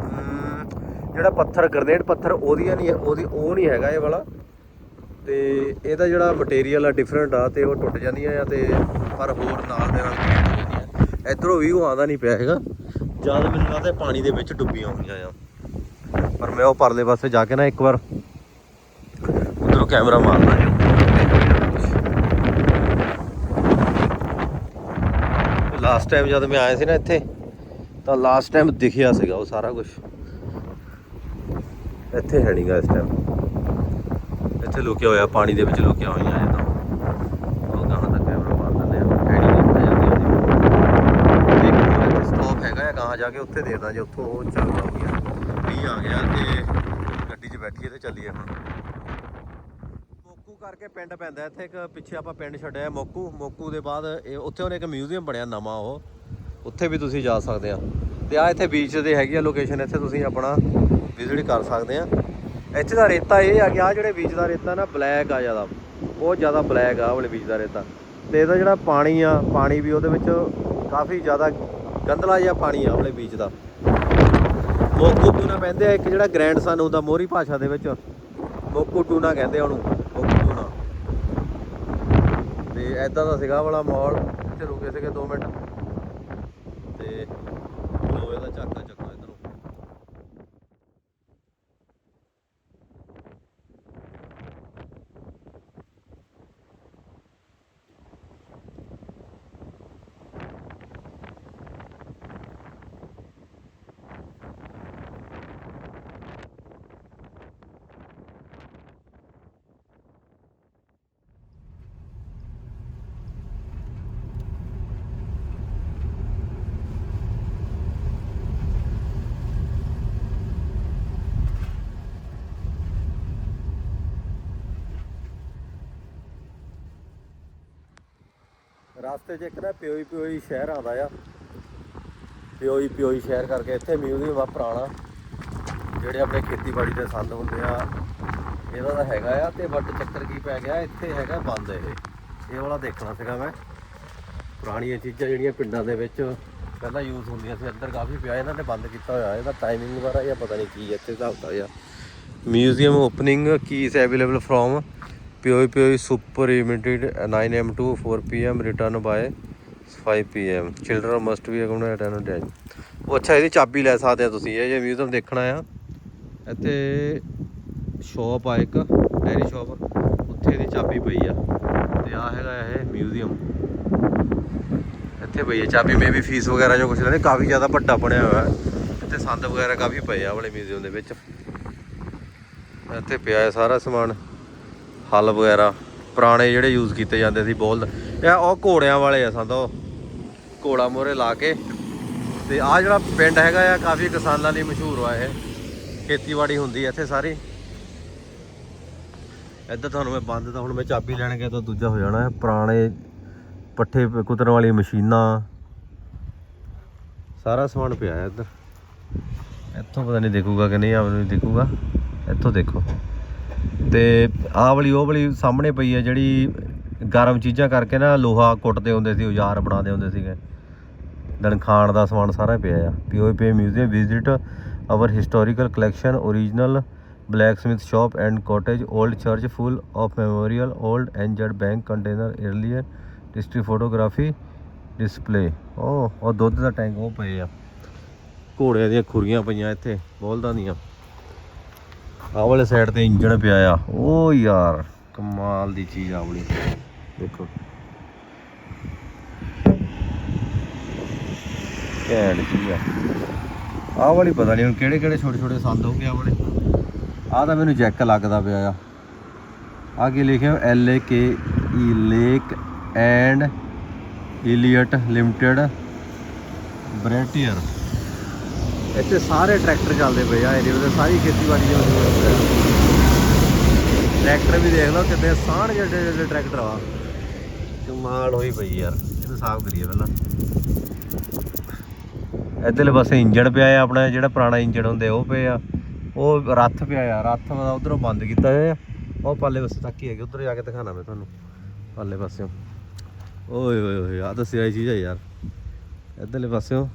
ਜਿਹੜਾ ਪੱਥਰ ਗ੍ਰੇਨਾਈਟ ਪੱਥਰ, ਉਹਦੀਆਂ ਨਹੀਂ, ਉਹਦੀ ਉਹ ਨਹੀਂ ਹੈਗਾ ਇਹ ਵਾਲਾ। ਤੇ ਇਹਦਾ ਜਿਹੜਾ ਮਟੀਰੀਅਲ ਆ ਡਿਫਰੈਂਟ ਆ, ਤੇ ਉਹ ਟੁੱਟ ਜਾਂਦੀਆਂ ਆ, ਤੇ ਪਰ ਹੋਰ ਨਾਲ ਦੇ ਨਾਲ ਇਧਰੋਂ ਉਹ ਆਉਂਦਾ ਨਹੀਂ ਪਿਆ ਹੈਗਾ। ਜਦ ਮੈਨੂੰ ਲੱਗਦਾ ਪਾਣੀ ਦੇ ਵਿੱਚ ਡੁੱਬੀਆਂ ਹੋਈਆਂ ਆ। ਪਰ ਮੈਂ ਉਹ ਪਰਲੇ ਪਾਸੇ ਜਾ ਕੇ ਨਾ ਇੱਕ ਵਾਰ ਉਧਰੋਂ ਕੈਮਰਾ ਮਾਰਦਾ ਜੀ ਲਾਸਟ ਟਾਈਮ ਜਦ ਮੈਂ ਆਇਆ ਸੀ ਨਾ ਇੱਥੇ, ਤਾਂ ਲਾਸਟ ਟਾਈਮ ਦਿਖਿਆ ਸੀਗਾ ਉਹ ਸਾਰਾ ਕੁਝ ਇੱਥੇ ਹੈ ਨਹੀਂਗਾ ਇਸ ਟਾਈਮ ਇੱਥੇ ਲੁਕਿਆ ਹੋਇਆ, ਪਾਣੀ ਦੇ ਵਿੱਚ ਲੁਕਿਆ ਹੋਈਆਂ ਆ ਤਾਂ ਉਹ ਗਾਹਾਂ ਦਾ ਕੈਮਰਾ ਮਾਰ ਦਿੰਦੇ ਆ ਹੈ ਨਹੀਂ ਜਾਂਦੀ ਇੱਕ ਸਟਾਪ ਜਾ ਕੇ ਉੱਥੇ ਦੇਖਦਾ ਜੇ ਉੱਥੋਂ ਉਹ ਚੱਲਦਾ ਹੋ ਵੀ ਆ ਗਿਆ ਤੇ ਗੱਡੀ 'ਚ ਬੈਠੀਏ ਤੇ ਚੱਲੀਏ ਹੁਣ। ਮੋਕੂ ਕਰਕੇ ਪਿੰਡ ਪੈਂਦਾ ਇੱਥੇ ਇੱਕ ਪਿੱਛੇ ਆਪਾਂ ਪਿੰਡ ਛੱਡਿਆ ਮੋਕੂ। ਮੋਕੂ ਦੇ ਬਾਅਦ ਇਹ ਉੱਥੇ ਉਹਨੇ ਇੱਕ ਮਿਊਜ਼ੀਅਮ ਬਣਿਆ ਨਵਾਂ ਉਹ। ਉੱਥੇ ਵੀ ਤੁਸੀਂ ਜਾ ਸਕਦੇ ਆ। ਤੇ ਆ ਇੱਥੇ ਬੀਚ ਦੇ ਹੈਗੀ ਆ ਲੋਕੇਸ਼ਨ ਇੱਥੇ ਤੁਸੀਂ ਆਪਣਾ ਵਿਜ਼ਿਟ ਕਰ ਸਕਦੇ ਆ। ਇੱਥੇ ਦਾ ਰੇਤਾ ਇਹ ਆ ਕਿ ਆ ਜਿਹੜੇ ਬੀਚ ਦਾ ਰੇਤਾ ਨਾ ਬਲੈਕ ਆ ਜ਼ਿਆਦਾ। ਬਹੁਤ ਜ਼ਿਆਦਾ ਬਲੈਕ ਆ ਵਾਲੇ ਬੀਚ ਦਾ ਰੇਤਾ। ਤੇ ਇਹਦਾ ਜਿਹੜਾ ਪਾਣੀ ਆ, ਪਾਣੀ ਵੀ ਉਹਦੇ ਵਿੱਚ ਕਾਫੀ ਜ਼ਿਆਦਾ ਗੰਦਲਾ ਜਿਹਾ ਪਾਣੀ ਆ ਆਹ ਬੀਚ ਦਾ। ਮੋਕੂ ਟੂਨਾ ਕਹਿੰਦੇ ਆ, ਇੱਕ ਜਿਹੜਾ ਗ੍ਰੈਂਡ ਸਨ ਹੁੰਦਾ ਮੋਰੀ ਭਾਸ਼ਾ ਦੇ ਵਿੱਚ, ਮੋਕੂ ਟੂਨਾ ਕਹਿੰਦੇ ਆ ਉਹਨੂੰ, ਮੋਕੂ ਟੂਨਾ ਤੇ ਐਦਾਂ ਦਾ ਸੀਗਾ ਵਾਲਾ ਮਾਲ ਇੱਥੇ ਰੁਕੇ ਸੀਗੇ 2 ਮਿੰਟ ਤੇ ਲੋਹੇ ਦਾ ਝਾਕਾ ਚੱਕਾ ਇਧਰੋਂ ਰਸਤੇ 'ਚ ਇੱਕ ਨਾ ਪਿਓਈ ਪਿਓਈ ਸ਼ਹਿਰ ਆਉਂਦਾ ਆ। ਪਿਓਈ ਪਿਓਈ ਸ਼ਹਿਰ ਕਰਕੇ ਇੱਥੇ ਮਿਊਜ਼ੀਅਮ ਆ ਪੁਰਾਣਾ। ਜਿਹੜੇ ਆਪਣੇ ਖੇਤੀਬਾੜੀ ਦੇ ਸੰਦ ਹੁੰਦੇ ਆ, ਇਹਦਾ ਤਾਂ ਹੈਗਾ ਆ ਤੇ ਵੱਟ ਚੱਕਰ ਕੀ ਪੈ ਗਿਆ, ਇੱਥੇ ਹੈਗਾ ਬੰਦ ਇਹ। ਇਹ ਵਾਲਾ ਦੇਖਣਾ ਸੀਗਾ ਮੈਂ। ਪੁਰਾਣੀਆਂ ਚੀਜ਼ਾਂ ਜਿਹੜੀਆਂ ਪਿੰਡਾਂ ਦੇ ਵਿੱਚ ਪਹਿਲਾਂ ਯੂਜ਼ ਹੁੰਦੀਆਂ ਸੀ, ਅੰਦਰ ਕਾਫੀ ਪਿਆ, ਇਹਨਾਂ ਨੇ ਬੰਦ ਕੀਤਾ ਹੋਇਆ। ਇਹਦਾ ਟਾਈਮਿੰਗ ਵਗੈਰਾ ਜਾਂ ਪਤਾ ਨਹੀਂ ਕੀ ਹੈ ਇੱਥੇ ਹਿਸਾਬ ਦਾ ਆ। ਮਿਊਜ਼ੀਅਮ ਓਪਨਿੰਗ ਕੀ is available from POI POI super limited 9 am to 4 pm return by 5 pm children must be accompanied at time ਉਹ ਅੱਛਾ, ਇਹਦੀ ਚਾਬੀ ਲੈ ਸਕਦੇ ਆ ਤੁਸੀਂ। ਇਹ ਜੇ ਮਿਊਜ਼ੀਅਮ ਦੇਖਣਾ ਆ, ਇੱਥੇ ਸ਼ਾਪ ਆ ਇੱਕ ਡੈਰੀ ਸ਼ਾਪ ਉੱਥੇ ਇਹਦੀ ਚਾਬੀ ਪਈ ਆ। ਤੇ ਆ ਹੈਗਾ ਇਹ ਮਿਊਜ਼ੀਅਮ ਇੱਥੇ ਪਈ ਹੈ ਚਾਬੀ। ਮੇਬੀ ਫੀਸ ਵਗੈਰਾ ਜੋ ਕੁਛ ਲੈਣੇ ਕਾਫੀ ਜ਼ਿਆਦਾ ਵੱਡਾ ਬਣਿਆ ਹੋਇਆ ਇੱਥੇ ਸੰਦ ਵਗੈਰਾ ਕਾਫੀ ਪਏ ਆ ਵਾਲੇ ਮਿਊਜ਼ੀਅਮ ਦੇ ਵਿੱਚ। ਇੱਥੇ ਪਿਆ ਸਾਰਾ ਸਮਾਨ। ਹਲ ਵਗੈਰਾ, ਪੁਰਾਣੇ ਜਿਹੜੇ ਯੂਜ਼ ਕੀਤੇ ਜਾਂਦੇ ਸੀ ਬੋਲ। ਇਹ ਉਹ ਘੋੜਿਆਂ ਵਾਲੇ ਆ ਸੰਦ ਘੋੜਾ ਮੋਰੇ ਲਾ ਕੇ। ਤੇ ਆ ਜਿਹੜਾ ਪਿੰਡ ਹੈਗਾ ਆ, ਕਾਫੀ ਕਿਸਾਨਾਂ ਲਈ ਮਸ਼ਹੂਰ ਹੋਇਆ ਇਹ। ਖੇਤੀਬਾੜੀ ਹੁੰਦੀ ਇੱਥੇ ਸਾਰੀ। ਇੱਧਰ ਤੁਹਾਨੂੰ ਮੈਂ ਬੰਦ ਤਾਂ, ਹੁਣ ਮੈਂ ਚਾਬੀ ਲੈਣ ਗਿਆ ਤਾਂ ਦੂਜਾ ਹੋ ਜਾਣਾ। ਪੁਰਾਣੇ ਪੱਠੇ ਕੁਤਰਨ ਵਾਲੀਆਂ ਮਸ਼ੀਨਾਂ। ਸਾਰਾ ਸਮਾਨ ਪਿਆ ਹੈ ਇੱਧਰ। ਇੱਥੋਂ ਪਤਾ ਨਹੀਂ ਦੇਖੂਗਾ ਕਿ ਨਹੀਂ ਆਹ ਨਹੀਂ ਦੇਖੂਗਾ। ਇੱਥੋਂ ਦੇਖੋ। ਤੇ ਆਹ ਵਾਲੀ, ਉਹ ਵਾਲੀ ਸਾਹਮਣੇ ਪਈ ਹੈ ਜਿਹੜੀ ਗਰਮ ਚੀਜ਼ਾਂ ਕਰਕੇ ਨਾ ਲੋਹਾ ਕੁੱਟਦੇ ਹੁੰਦੇ ਸੀ, ਔਜ਼ਾਰ ਬਣਾਉਂਦੇ ਹੁੰਦੇ ਸੀਗੇ। ਦਣ ਖਾਣ ਦਾ ਸਮਾਨ ਸਾਰਾ ਪਿਆ ਆ। POP museum visit our historical collection original blacksmith shop and cottage, old church full of memorial, old and bank container earlier history photography display ਉਹ ਉਹ ਦੁੱਧ ਦਾ ਟੈਂਕ ਉਹ ਪਏ ਆ। ਘੋੜਿਆਂ ਦੀਆਂ ਖੁਰੀਆਂ ਪਈਆਂ ਇੱਥੇ, ਬੋਲਦਾਂ ਦੀਆਂ ਆਹ ਵਾਲੇ ਸਾਈਡ ਤੇ ਇੰਜਣ ਪਿਆ ਆ। ਉਹ ਯਾਰ, ਕਮਾਲ ਦੀ ਚੀਜ਼ ਆ ਵਾਲੀ। ਦੇਖੋ। ਘੈਂਟ ਚੀਜ਼ ਆ। ਆਹ ਵਾਲੀ ਪਤਾ ਨਹੀਂ ਹੁਣ ਕਿਹੜੇ ਕਿਹੜੇ ਛੋਟੇ ਛੋਟੇ ਸੰਦ ਹੋ ਗਏ ਆਹ ਵਾਲੇ। ਆਹ ਤਾਂ ਮੈਨੂੰ ਜੈਕ ਲੱਗਦਾ ਪਿਆ ਆ। ਆ ਕੀ ਲਿਖਿਆ? L A K E lake and Elliott limited ਬ੍ਰੈਟੀਅਰ ਇੱਥੇ ਸਾਰੇ ਟਰੈਕਟਰ ਚੱਲਦੇ ਪਏ ਆ ਏਰੀਆ ਦੇ ਸਾਰੀ ਖੇਤੀਬਾੜੀ ਦੀ ਟਰੈਕਟਰ ਵੀ ਦੇਖ ਲਓ ਕਿੰਨੇ ਸਾਣ ਜਿਹੜੇ ਜਿਹੜੇ ਟਰੈਕਟਰ ਆ। ਕਮਾਲ ਹੋਈ ਪਈ ਯਾਰ ਇਹਨੂੰ ਸਾਫ਼ ਕਰੀਏ ਪਹਿਲਾਂ। ਇੱਧਰਲੇ ਪਾਸੇ ਇੰਜਣ ਪਿਆ ਆ ਆਪਣਾ ਜਿਹੜਾ ਪੁਰਾਣਾ ਇੰਜਣ ਹੁੰਦੇ ਉਹ ਪਏ ਆ। ਉਹ ਰੱਥ ਪਿਆ ਆ ਰੱਥ ਦਾ ਉਧਰੋਂ ਬੰਦ ਕੀਤਾ ਹੋਇਆ ਉਹ ਪਾਲੇ ਪਾਸੇ ਤੱਕ ਹੀ ਹੈਗੇ ਉਧਰ ਜਾ ਕੇ ਦਿਖਾਣਾ ਮੈਂ ਤੁਹਾਨੂੰ ਪਾਲੇ ਪਾਸਿਓਂ। ਓਏ ਓਏ ਓਏ ਆ ਤਾਂ ਸਿਆਈ ਚੀਜ਼ ਆ ਯਾਰ। ਇੱਧਰਲੇ ਪਾਸਿਓਂ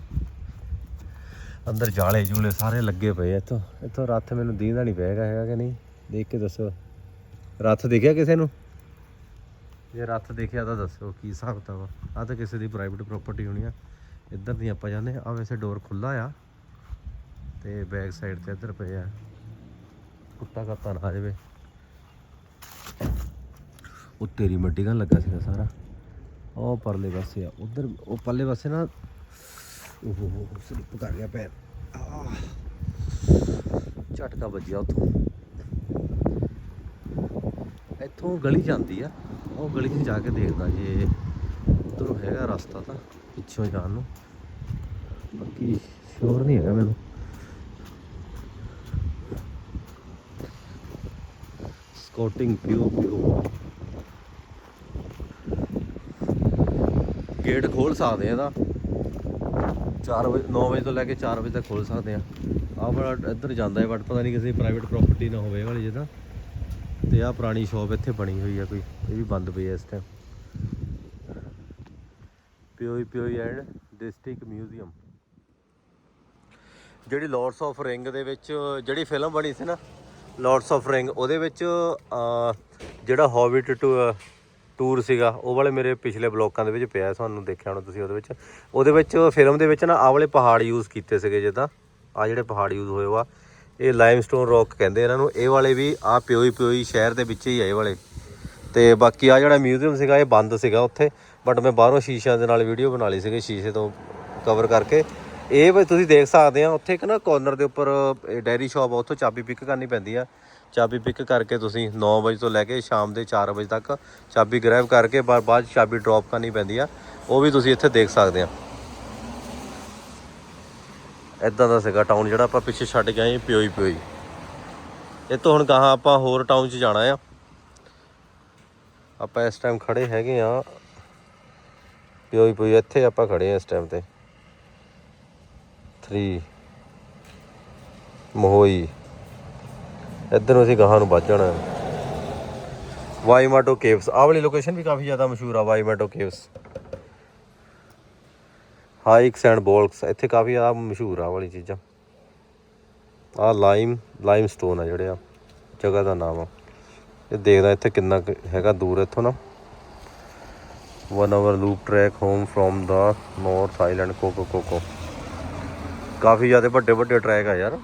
ਅੰਦਰ ਜਾਲੇ ਜੂਲੇ ਸਾਰੇ ਲੱਗੇ ਪਏ ਇੱਥੋਂ। ਇੱਥੋਂ ਰੱਥ ਮੈਨੂੰ ਦੀਂਦਾ ਨਹੀਂ ਪਿਆਗਾ ਹੈਗਾ ਕਿ ਨਹੀਂ? ਦੇਖ ਕੇ ਦੱਸੋ। ਰੱਥ ਦੇਖਿਆ ਕਿਸੇ ਨੂੰ? ਜੇ ਰੱਥ ਦੇਖਿਆ ਤਾਂ ਦੱਸੋ, ਕੀ ਹਿਸਾਬ ਕਿਤਾਬ ਆ? ਆਹ ਤਾਂ ਕਿਸੇ ਦੀ ਪ੍ਰਾਈਵੇਟ ਪ੍ਰਾਪਰਟੀ ਹੋਣੀ ਆ। ਇੱਧਰ ਦੀ ਆਪਾਂ ਜਾਂਦੇ ਆ ਵੈਸੇ ਡੋਰ ਖੁੱਲਾ ਆ। ਤੇ ਬੈਕ ਸਾਈਡ ਤੇ ਇੱਧਰ ਪਏ ਆ। ਕੁੱਤਾ ਕਾਤਾ ਨਾ ਆ ਜਾਵੇ। ਉਹ ਤੇਰੀ ਮੱਡੀ ਗਨ ਲੱਗਾ ਸੀਗਾ ਸਾਰਾ। ਉਹ ਪਰਲੇ ਪਾਸੇ ਆ। ਉਧਰ ਉਹ ਪਰਲੇ ਪਾਸੇ ਨਾ ਓਹੋ ਸਲਿੱਪ ਕਰ ਗਿਆ ਪੈਰ। ਆਹ ਝਟਕਾ ਵੱਜਿਆ ਉੱਥੋਂ। ਇੱਥੋਂ ਗਲੀ ਜਾਂਦੀ ਆ। ਉਹ ਗਲੀ 'ਚ ਜਾ ਕੇ ਦੇਖਦਾ ਜੇ ਉਧਰੋਂ ਹੈਗਾ ਰਸਤਾ ਤਾਂ ਪਿੱਛੋਂ ਜਾਣ ਨੂੰ। ਬਾਕੀ ਸ਼ੋਰ ਨਹੀਂ ਹੈਗਾ ਮੈਨੂੰ। ਸਕੋਟਿੰਗ ਪਿਓ ਪਿਓ ਗੇਟ ਖੋਲ ਸਕਦੇ ਆ ਇਹਦਾ 4 ਵਜੇ 9 ਵਜੇ ਤੋਂ ਲੈ ਕੇ 4 ਵਜੇ ਤੱਕ ਖੋਲ ਸਕਦੇ ਆ ਆਹ ਬੜਾ ਇੱਧਰ ਜਾਂਦਾ ਹੈ ਬਟ ਪਤਾ ਨਹੀਂ ਕਿਸੇ ਪ੍ਰਾਈਵੇਟ ਪ੍ਰਾਪਰਟੀ ਨਾ ਹੋਵੇ ਵਾਲੀ ਜਿੱਦਾਂ ਤੇ ਆਹ ਪੁਰਾਣੀ ਸ਼ਾਪ ਇੱਥੇ ਬਣੀ ਹੋਈ ਆ ਕੋਈ ਇਹ ਵੀ ਬੰਦ ਪਈ ਹੈ ਇਸ ਟਾਈਮ ਪਿਓਈ ਪਿਓਈ ਐਂਡ ਡਿਸਟ੍ਰਿਕਟ ਮਿਊਜ਼ੀਅਮ ਜਿਹੜੀ ਲਾਰਡਸ ਆਫ ਰਿੰਗ ਦੇ ਵਿੱਚ ਜਿਹੜੀ ਫਿਲਮ ਬਣੀ ਸੀ ਨਾ ਲਾਰਡਸ ਆਫ ਰਿੰਗ ਉਹਦੇ ਵਿੱਚ ਅਹ, ਜਿਹੜਾ ਹੌਬਿਟ ਟੂਰ ਸੀਗਾ, ਉਹ ਵਾਲੇ ਮੇਰੇ ਪਿਛਲੇ ਬਲੌਕਾਂ ਦੇ ਵਿੱਚ ਪਿਆ ਤੁਹਾਨੂੰ ਦੇਖਿਆ ਹੋਣਾ ਤੁਸੀਂ ਉਹਦੇ ਵਿੱਚ। ਉਹਦੇ ਵਿੱਚ ਫਿਲਮ ਦੇ ਵਿੱਚ ਨਾ ਆਹ ਵਾਲੇ ਪਹਾੜ ਯੂਜ਼ ਕੀਤੇ ਸੀਗੇ ਜਿੱਦਾਂ ਆ ਜਿਹੜੇ ਪਹਾੜ ਯੂਜ਼ ਹੋਏ ਵਾ ਇਹ ਲਾਈਮਸਟੋਨ ਰੌਕ ਕਹਿੰਦੇ ਇਹਨਾਂ ਨੂੰ। ਇਹ ਵਾਲੇ ਵੀ ਆ ਪਿਓਈ ਪਿਓਈ ਸ਼ਹਿਰ ਦੇ ਵਿੱਚ ਹੀ ਆ ਇਹ ਵਾਲੇ। ਤੇ ਬਾਕੀ ਆ ਜਿਹੜਾ ਮਿਊਜ਼ੀਅਮ ਸੀਗਾ, ਇਹ ਬੰਦ ਸੀਗਾ ਉੱਥੇ। ਬਟ ਮੈਂ ਬਾਹਰੋਂ ਸ਼ੀਸ਼ਿਆਂ ਦੇ ਨਾਲ ਵੀਡੀਓ ਬਣਾ ਲਈ ਸੀਗੀ, ਸ਼ੀਸ਼ੇ ਤੋਂ ਕਵਰ ਕਰਕੇ। ਇਹ ਵੀ ਤੁਸੀਂ ਦੇਖ ਸਕਦੇ ਆ, ਉੱਥੇ ਇੱਕ ਨਾ ਕੋਰਨਰ ਦੇ ਉੱਪਰ ਡੈਰੀ ਸ਼ਾਪ ਆ, ਉੱਥੋਂ ਚਾਬੀ ਪਿਕ ਕਰਨੀ ਪੈਂਦੀ ਆ। ਚਾਬੀ ਪਿਕ ਕਰਕੇ ਤੁਸੀਂ 9 ਵਜੇ ਤੋਂ ਲੈ ਕੇ ਸ਼ਾਮ ਦੇ 4 ਵਜੇ ਤੱਕ ਚਾਬੀ ਗ੍ਰੈਬ ਕਰਕੇ ਬਾ- ਬਾਅਦ 'ਚ ਚਾਬੀ ਡ੍ਰੌਪ ਕਰਨੀ ਪੈਂਦੀ ਆ। ਉਹ ਵੀ ਤੁਸੀਂ ਇੱਥੇ ਦੇਖ ਸਕਦੇ ਆ। ਇਦਾਂ ਦਾ ਸੀਗਾ ਟਾਊਨ ਜਿਹੜਾ ਆਪਾਂ ਪਿੱਛੇ ਛੱਡ ਕੇ ਆਏ ਪਿਓਈ ਪਿਓਈ। ਇਹ ਤੋਂ ਹੁਣ ਕਹਾਂ ਆਪਾਂ ਹੋਰ ਟਾਊਨ 'ਚ ਜਾਣਾ ਆ। ਆਪਾਂ ਇਸ ਟਾਈਮ ਖੜੇ ਹੈਗੇ ਆ। ਪਿਓਈ ਪਿਓਈ ਇੱਥੇ ਆਪਾਂ ਖੜੇ ਆ ਇਸ ਟਾਈਮ ਤੇ। 3 ਮੋਹਈ ਇੱਧਰ ਨੂੰ ਅਸੀਂ ਗਾਹਾਂ ਨੂੰ ਵੱਧ ਜਾਣਾ। ਵਾਈਮਾਟੋ ਕੇਵਸ। ਆਹ ਵਾਲੀ ਲੋਕੇਸ਼ਨ ਵੀ ਕਾਫੀ ਜ਼ਿਆਦਾ ਮਸ਼ਹੂਰ ਆ, ਵਾਈਮਾਟੋ ਕੇਵਸ। ਹਾਈਕਸ ਐਂਡ ਬੋਲਕਸ, ਇੱਥੇ ਕਾਫੀ ਜ਼ਿਆਦਾ ਮਸ਼ਹੂਰ ਆ ਵਾਲੀ ਚੀਜ਼ਾਂ। ਆ ਲਾਈਮ ਲਾਈਮ ਸਟੋਨ ਆ ਜਿਹੜੇ ਆ, ਜਗ੍ਹਾ ਦਾ ਨਾਮ ਆ। ਇਹ ਦੇਖਦਾ ਇੱਥੇ ਕਿੰਨਾ ਕੁ ਹੈਗਾ ਦੂਰ ਇੱਥੋਂ ਨਾ। 1 hour loop track home from the north island cocoa ਕੋਕੋ ਕਾਫੀ ਜ਼ਿਆਦਾ ਵੱਡੇ ਵੱਡੇ ਟਰੈਕ ਆ ਯਾਰ।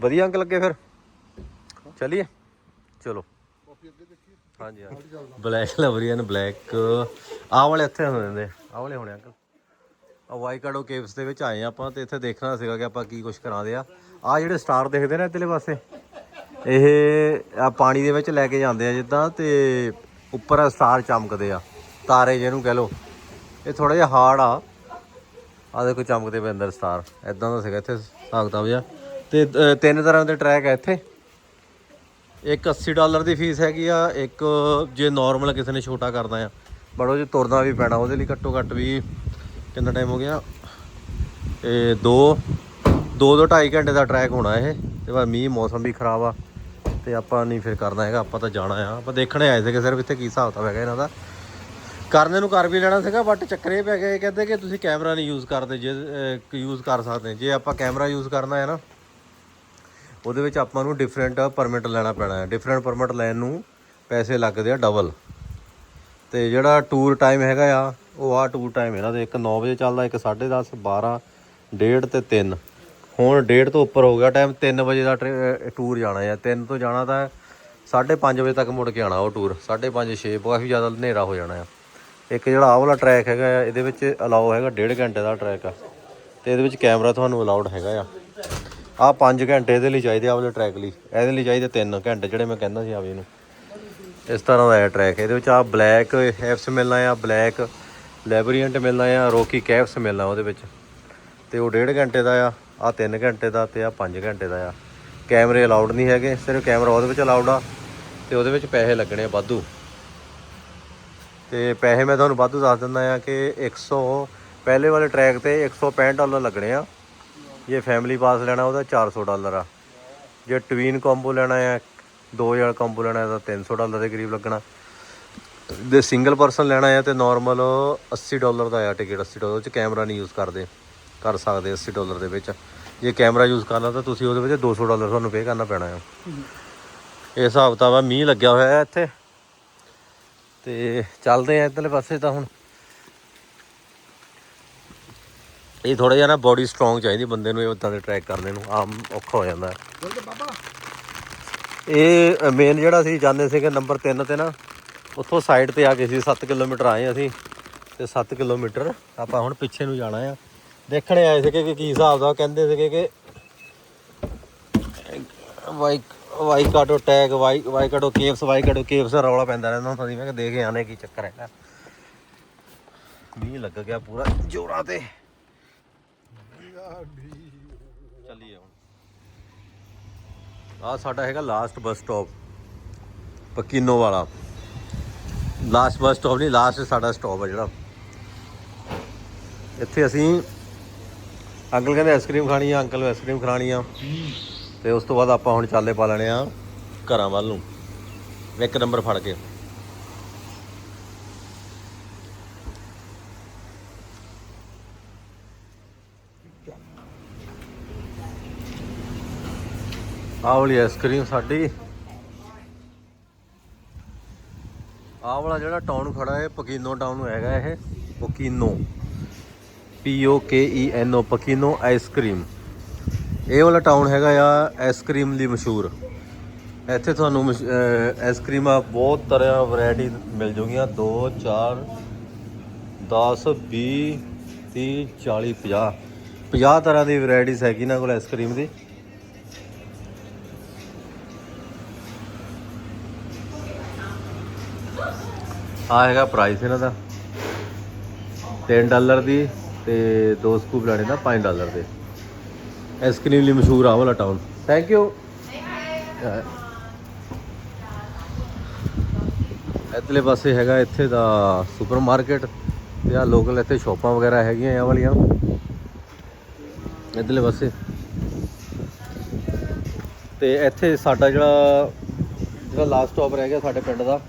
ਵਧੀਆ ਅੰਕ ਲੱਗੇ ਫਿਰ? ਚਲਿਏ? ਚਲੋ। ਹਾਂਜੀ ਹਾਂ ਬਲੈਕ ਲਵਰੀਅਨ, ਬਲੈਕ। ਆਹ ਵਾਲੇ ਇੱਥੇ ਹੁੰਦੇ ਨੇ ਆਹ ਵਾਲੇ ਹੋਣੇ ਅੰਕਲ। ਆ ਵਾਈਕਾਡੋ ਕੇਵਸ ਦੇ ਵਿੱਚ ਆਏ ਆਪਾਂ ਤੇ ਇੱਥੇ ਦੇਖਣਾ ਸੀਗਾ ਕਿ ਆਪਾਂ ਕੀ ਕੁਝ ਕਰਾਉਂਦੇ ਆ। ਆ ਜਿਹੜੇ ਸਟਾਰ ਦੇਖਦੇ ਨੇ ਇੱਧਰਲੇ ਪਾਸੇ, ਇਹ ਆ ਪਾਣੀ ਦੇ ਵਿੱਚ ਲੈ ਕੇ ਜਾਂਦੇ ਆ ਜਿੱਦਾਂ ਤੇ ਉੱਪਰ ਸਟਾਰ ਚਮਕਦੇ ਆ। ਤਾਰੇ ਜਿਹਨੂੰ ਕਹਿ ਲੋ ਇਹ ਥੋੜਾ ਜਿਹਾ ਹਾਰਡ ਆ। ਆ ਦੇਖੋ ਚਮਕਦੇ ਪਏ ਅੰਦਰ ਸਟਾਰ ਐਦਾਂ ਦਾ ਸੀਗਾ ਇੱਥੇ ਹਿਸਾਬ ਕਿਤਾਬ ਜਿਹਾ। ਤੇ ਅ, ਤਿੰਨ ਤਰ੍ਹਾਂ ਦੇ ਟਰੈਕ ਆ ਇੱਥੇ। ਇੱਕ 80 ਡਾਲਰ ਦੀ ਫੀਸ ਹੈਗੀ ਆ ਇੱਕ ਜੇ ਨਾਰਮਲ ਕਿਸੇ ਨੇ ਛੋਟਾ ਕਰਨਾ ਆ। ਬਟ ਉਹ ਜੇ ਤੁਰਨਾ ਵੀ ਪੈਣਾ ਉਹਦੇ ਲਈ ਘੱਟੋ ਘੱਟ ਵੀ ਕਿੰਨਾ ਟਾਈਮ ਹੋ ਗਿਆ? ਇਹ 2 ਦੋ ਦੋ 2.5 ਘੰਟੇ ਦਾ ਟਰੈਕ ਹੋਣਾ ਇਹ। ਤੇ ਬਸ ਮੀਂਹ ਮੌਸਮ ਵੀ ਖਰਾਬ ਆ। ਤੇ ਆਪਾਂ ਨਹੀਂ ਫਿਰ ਕਰਨਾ ਹੈਗਾ ਆਪਾਂ ਤਾਂ ਜਾਣਾ ਆ। ਆਪਾਂ ਦੇਖਣੇ ਆਏ ਸੀਗੇ ਸਿਰਫ ਇੱਥੇ ਕੀ ਹਿਸਾਬ ਤਾਂ ਹੈਗਾ ਇਹਨਾਂ ਦਾ। ਕਰਨੇ ਨੂੰ ਕਰ ਵੀ ਲੈਣਾ ਸੀਗਾ ਬਟ ਚੱਕਰ ਇਹ ਪੈ ਗਿਆ ਇਹ ਕਹਿੰਦੇ ਕਿ ਤੁਸੀਂ ਕੈਮਰਾ ਨਹੀਂ ਯੂਜ਼ ਕਰਦੇ ਜੇ ਯੂਜ਼ ਕਰ ਸਕਦੇ। ਜੇ ਆਪਾਂ ਕੈਮਰਾ ਯੂਜ਼ ਕਰਨਾ ਹੈ ਨਾ ਉਹਦੇ ਵਿੱਚ ਆਪਾਂ ਨੂੰ ਡਿਫਰੈਂਟ ਪਰਮਿਟ ਲੈਣਾ ਪੈਣਾ ਹੈ। ਡਿਫਰੈਂਟ ਪਰਮਿਟ ਲੈਣ ਨੂੰ ਪੈਸੇ ਲੱਗਦੇ ਆ ਡਬਲ ਤੇ ਜਿਹੜਾ ਟੂਰ ਟਾਈਮ ਹੈਗਾ ਆ, ਉਹ ਆ ਟੂਰ ਟਾਈਮ ਇਹਨਾਂ ਦੇ, ਇੱਕ 9 ਵਜੇ ਚੱਲਦਾ, ਇੱਕ 10:30 12 ਡੇਢ ਤੇ 3 ਹੁਣ ਡੇਢ ਤੋਂ ਉੱਪਰ ਹੋ ਗਿਆ ਟਾਈਮ 3 ਵਜੇ ਦਾ ਟਰੇ- ਟੂਰ ਜਾਣਾ ਆ। 3 ਤੋਂ ਜਾਣਾ ਤਾਂ 5:30 ਵਜੇ ਤੱਕ ਮੁੜ ਕੇ ਆਣਾ ਉਹ ਟੂਰ 5:30 6 ਕਾਫੀ ਜ਼ਿਆਦਾ ਹਨੇਰਾ ਹੋ ਜਾਣਾ ਆ। ਇੱਕ ਜਿਹੜਾ ਆਹ ਵਾਲਾ ਟਰੈਕ ਹੈਗਾ ਆ, ਇਹਦੇ ਵਿੱਚ ਅਲਾਓ ਹੈਗਾ 1.5 ਘੰਟੇ ਦਾ ਟਰੈਕ ਆ। ਤੇ ਇਹਦੇ ਵਿੱਚ ਕੈਮਰਾ ਤੁਹਾਨੂੰ ਅਲਾਉਡ ਹੈਗਾ ਆ। ਆਹ 5 ਘੰਟੇ ਇਹਦੇ ਲਈ ਚਾਹੀਦੇ ਆ ਵਾਲੇ ਟਰੈਕ ਲਈ। ਇਹਦੇ ਲਈ ਚਾਹੀਦੇ 3 ਘੰਟੇ, ਜਿਹੜੇ ਮੈਂ ਕਹਿੰਦਾ ਸੀ ਆਵੇ ਨੂੰ। ਇਸ ਤਰ੍ਹਾਂ ਦਾ ਹੈ ਟਰੈਕ ਇਹਦੇ ਵਿੱਚ ਆ ਬਲੈਕ ਹੈਫਸ ਮਿਲਣਾ ਆ ਬਲੈਕ ਲੈਬਰੀਐਂਟ ਮਿਲਣਾ ਆ ਰੋਕੀ ਕੈਫਸ ਮਿਲਣਾ ਉਹਦੇ ਵਿੱਚ। ਤੇ ਉਹ 1.5 ਘੰਟੇ ਦਾ ਆ ਆ 3 ਘੰਟੇ ਦਾ ਤੇ ਆ 5 ਘੰਟੇ ਦਾ ਆ। ਕੈਮਰੇ ਅਲਾਉਡ ਨਹੀਂ ਹੈਗੇ, ਸਿਰਫ ਕੈਮਰਾ ਉਹਦੇ ਵਿੱਚ ਅਲਾਉਡ ਆ ਤੇ ਉਹਦੇ ਵਿੱਚ ਪੈਸੇ ਲੱਗਣੇ ਆ ਵਾਧੂ। ਤੇ ਪੈਸੇ ਮੈਂ ਤੁਹਾਨੂੰ ਵਾਧੂ ਦੱਸ ਦਿੰਦਾ ਆ ਕਿ 100 ਪਹਿਲੇ ਵਾਲੇ ਟਰੈਕ ਤੇ 165 ਡਾਲਰ ਲੱਗਣੇ ਆ। ਜੇ ਫੈਮਿਲੀ ਪਾਸ ਲੈਣਾ ਉਹਦਾ 400 ਡਾਲਰ ਆ। ਜੇ ਟਵੀਨ ਕੰਬੋ ਲੈਣਾ ਆ 2000 ਕੰਬੋ ਲੈਣਾ ਤਾਂ 300 ਡਾਲਰ ਦੇ ਕਰੀਬ ਲੱਗਣਾ। ਜੇ ਸਿੰਗਲ ਪਰਸਨ ਲੈਣਾ ਆ ਤੇ ਨਾਰਮਲ 80 ਡਾਲਰ ਦਾ ਆ ਟਿਕਟ 80 ਡਾਲਰ ਚ ਕੈਮਰਾ ਨਹੀਂ ਯੂਜ਼ ਕਰਦੇ। ਕਰ ਸਕਦੇ 80 ਡਾਲਰ ਦੇ ਵਿੱਚ। ਜੇ ਕੈਮਰਾ ਯੂਜ਼ ਕਰਨਾ ਤਾਂ ਤੁਸੀਂ ਉਹਦੇ ਵਿੱਚ 200 ਡਾਲਰ ਤੁਹਾਨੂੰ ਪੇ ਕਰਨਾ ਪੈਣਾ ਆ। ਇਹ ਹਿਸਾਬ ਤਾਂ ਵਾ ਮੀਂਹ ਲੱਗਿਆ ਹੋਇਆ ਹੈ ਇੱਥੇ। ਤੇ ਚੱਲਦੇ ਆ ਇੱਧਰਲੇ ਪਾਸੇ ਤਾਂ ਹੁਣ। ਇਹ ਥੋੜਾ ਜਿਹਾ ਨਾ ਬੋਡੀ ਸਟਰੋਂਗ ਚਾਹੀਦੀ ਬੰਦੇ ਨੂੰ ਇਹ ਉਦਾਂ ਦੇ ਟਰੈਕ ਕਰਨੇ ਨੂੰ ਆਮ ਔਖਾ ਹੋ ਜਾਂਦਾ। ਇਹ ਮੇਨ ਜਿਹੜਾ ਅਸੀਂ ਜਾਂਦੇ ਸੀਗੇ ਨੰਬਰ 3 ਤੇ ਨਾ ਉੱਥੋਂ ਸਾਈਡ ਤੇ ਆ ਗਏ ਸੀ 7 ਕਿਲੋਮੀਟਰ ਆਏ ਅਸੀਂ ਤੇ 7 ਕਿਲੋਮੀਟਰ ਆਪਾਂ ਹੁਣ ਪਿੱਛੇ ਨੂੰ ਜਾਣਾ ਆ। ਦੇਖਣੇ ਆਏ ਸੀਗੇ ਕਿ ਕੀ ਹਿਸਾਬ ਦਾ ਕਹਿੰਦੇ ਸੀਗੇ ਕਿ Wai Waikato tag Wai Waikato caves Waikato caves ਦਾ ਰੌਲਾ ਪੈਂਦਾ ਰਹਿੰਦਾ ਹੁੰਦਾ ਸੀ। ਮੈਂ ਕਿ ਦੇਖ ਕੇ ਆਨੇ ਕੀ ਚੱਕਰ ਹੈਗਾ। ਮੀਂਹ ਲੱਗ ਗਿਆ ਪੂਰਾ ਜੋਰਾਂ ਤੇ। ਚੱਲੀਏ ਹੁਣ। ਆ ਸਾਡਾ ਹੈਗਾ ਲਾਸਟ ਬੱਸ ਸਟਾਪ ਪਕੀਨੋ ਵਾਲਾ। ਲਾਸਟ ਬੱਸ ਸਟਾਪ ਨਹੀਂ ਲਾਸਟ ਸਾਡਾ ਸਟਾਪ ਹੈ ਜਿਹੜਾ। ਇੱਥੇ ਅਸੀਂ ਅੰਕਲ ਕਹਿੰਦੇ ਆਈਸਕ੍ਰੀਮ ਖਾਣੀ ਆ, ਅੰਕਲ ਨੂੰ ਆਈਸਕ੍ਰੀਮ ਖਾਣੀ ਆ। ਤੇ ਉਸ ਤੋਂ ਬਾਅਦ ਆਪਾਂ ਹੁਣ ਚਾਲੇ ਪਾ ਲੈਣੇ ਆ ਘਰਾਂ ਵੱਲ ਨੂੰ। ਇੱਕ ਨੰਬਰ ਫੜ ਕੇ। ਆਹ ਵਾਲੀ ਆਈਸਕ੍ਰੀਮ ਸਾਡੀ। ਆਹ ਵਾਲਾ ਜਿਹੜਾ ਟਾਊਨ ਖੜਾ ਹੈ ਪਕੀਨੋ ਟਾਊਨ ਹੈਗਾ ਇਹ, ਪਕੀਨੋ। ਪੀ ਓ ਕੇ ਈ ਐਨ ਓ ਪਕੀਨੋ ਆਈਸਕ੍ਰੀਮ ਇਹ ਵਾਲਾ ਟਾਊਨ ਹੈਗਾ ਆ ਆਈਸਕ੍ਰੀਮ ਲਈ ਮਸ਼ਹੂਰ। ਇੱਥੇ ਤੁਹਾਨੂੰ ਮਸ਼- ਅਹ ਆਈਸਕ੍ਰੀਮਾਂ ਬਹੁਤ ਤਰ੍ਹਾਂ ਵੈਰਾਈਟੀ ਮਿਲ ਜੂਗੀਆਂ। 2 4 10 20 30 40 50 50 ਤਰ੍ਹਾਂ ਦੀ ਵੈਰਾਈਟੀਜ਼ ਹੈਗੀ ਇਹਨਾਂ ਕੋਲ ਆਈਸਕ੍ਰੀਮ ਦੀ। ਆ ਹੈਗਾ ਪ੍ਰਾਈਸ ਇਹਨਾਂ ਦਾ। 3 ਡਾਲਰ ਦੀ ਤੇ ਦੋ ਸਕੂਪ ਲੈਣੇ ਦਾ 5 ਡਾਲਰ ਦੇ। ਆਈਸਕ੍ਰੀਮ ਲਈ ਮਸ਼ਹੂਰ ਆ ਵਾਲਾ ਟਾਊਨ ਥੈਂਕ ਯੂ ਇੱਧਰਲੇ ਪਾਸੇ ਹੈਗਾ ਇੱਥੇ ਦਾ ਸੁਪਰਮਾਰਕਟ ਤੇ ਆ ਲੋਕਲ ਇੱਥੇ ਸ਼ਾਪਾਂ ਵਗੈਰਾ ਹੈਗੀਆਂ ਆ ਵਾਲੀਆਂ। ਇੱਧਰਲੇ ਪਾਸੇ। ਤੇ ਇੱਥੇ ਸਾਡਾ ਜਿਹੜਾ ਜਿਹੜਾ ਲਾਸਟ ਸਟਾਪ ਰਹਿ ਗਿਆ ਸਾਡੇ ਪਿੰਡ ਦਾ।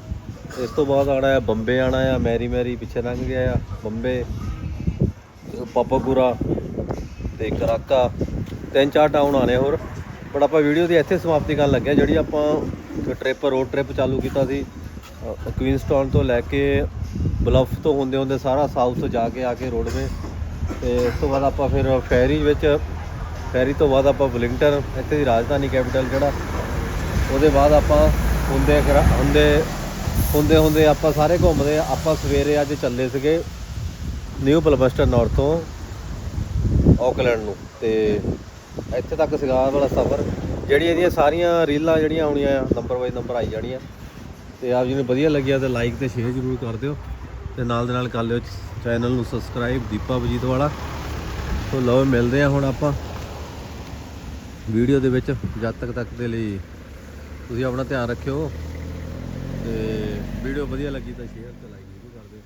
ਇਸ ਤੋਂ ਬਾਅਦ ਆਣਾ ਆ ਬੰਬੇ ਆਣਾ ਆ ਮੈਰੀ ਮੈਰੀ ਪਿੱਛੇ ਲੰਘ ਗਿਆ ਆ ਬੰਬੇ ਪਾਪਾਪੂਰਾ ਤੇ ਕਰਾਕਾ। ਤਿੰਨ ਚਾਰ ਟਾਊਨ ਆਣੇ ਹੋਰ ਬਟ ਆਪਾਂ ਵੀਡੀਓ ਦੀ ਇੱਥੇ ਸਮਾਪਤੀ ਕਰਨ ਲੱਗਿਆ ਜਿਹੜੀ ਆਪਾਂ ਟ੍ਰਿਪ ਰੋਡ ਟ੍ਰਿਪ ਚਾਲੂ ਕੀਤਾ ਸੀ ਅ, ਤੋਂ ਲੈ ਕੇ ਬਲਫ ਤੋਂ ਹੁੰਦੇ ਹੁੰਦੇ ਸਾਰਾ ਸਾਊਥ ਜਾ ਕੇ ਆ ਕੇ ਰੋਡਵੇ ਤੇ। ਉਸ ਤੋਂ ਬਾਅਦ ਆਪਾਂ ਫਿਰ ਫੈਰੀ ਵਿੱਚ ਫੈਰੀ ਤੋਂ ਬਾਅਦ ਆਪਾਂ ਵਲਿੰਗਟਨ ਇੱਥੇ ਦੀ ਰਾਜਧਾਨੀ ਕੈਪੀਟਲ ਜਿਹੜਾ ਉਹਦੇ ਬਾਅਦ ਆਪਾਂ ਹੁੰਦੇ ਕਰਾ- ਹੁੰਦੇ ਹੁੰਦੇ ਹੁੰਦੇ ਆਪਾਂ ਸਾਰੇ ਘੁੰਮਦੇ ਆਪਾਂ ਸਵੇਰੇ ਅੱਜ ਚੱਲੇ ਸੀਗੇ ਨਿਊ ਪਲਬਸਟਰ ਨਾਰਥ ਤੋਂ ਆਕਲੈਂਡ ਨੂੰ ਤੇ ਇੱਥੇ ਤੱਕ ਸੀਗਾ ਵਾਲਾ ਸਫ਼ਰ, ਜਿਹੜੀ ਇਹਦੀਆਂ ਸਾਰੀਆਂ ਰੀਲਾਂ ਜਿਹੜੀਆਂ ਆਉਣੀਆਂ ਆ ਨੰਬਰ ਵਾਈਜ਼ ਨੰਬਰ ਆਈ ਜਾਣੀਆਂ। ਤੇ ਆਪ ਜੀ ਨੂੰ ਵਧੀਆ ਲੱਗਿਆ ਤੇ ਲਾਈਕ ਤੇ ਸ਼ੇਅਰ ਜ਼ਰੂਰ ਕਰ ਦਿਓ ਤੇ ਨਾਲ ਦੇ ਨਾਲ ਕਰ ਲਿਓ ਚੈਨਲ ਨੂੰ ਸਬਸਕ੍ਰਾਈਬ ਦੀਪਾ ਵਜੀਤ ਵਾਲਾ। ਸੋ ਲਓ, ਮਿਲਦੇ ਆ ਹੁਣ ਆਪਾਂ ਵੀਡੀਓ ਦੇ ਵਿੱਚ, ਜਦ ਤੱਕ ਤੱਕ ਦੇ ਲਈ ਤੁਸੀਂ ਆਪਣਾ ਧਿਆਨ ਰੱਖਿਓ। ਤੇ ਵੀਡੀਓ ਵਧੀਆ ਲੱਗੀ ਤਾਂ ਸ਼ੇਅਰ ਤੇ ਲਾਈਕ ਜ਼ਰੂਰ ਕਰ ਦਿਓ।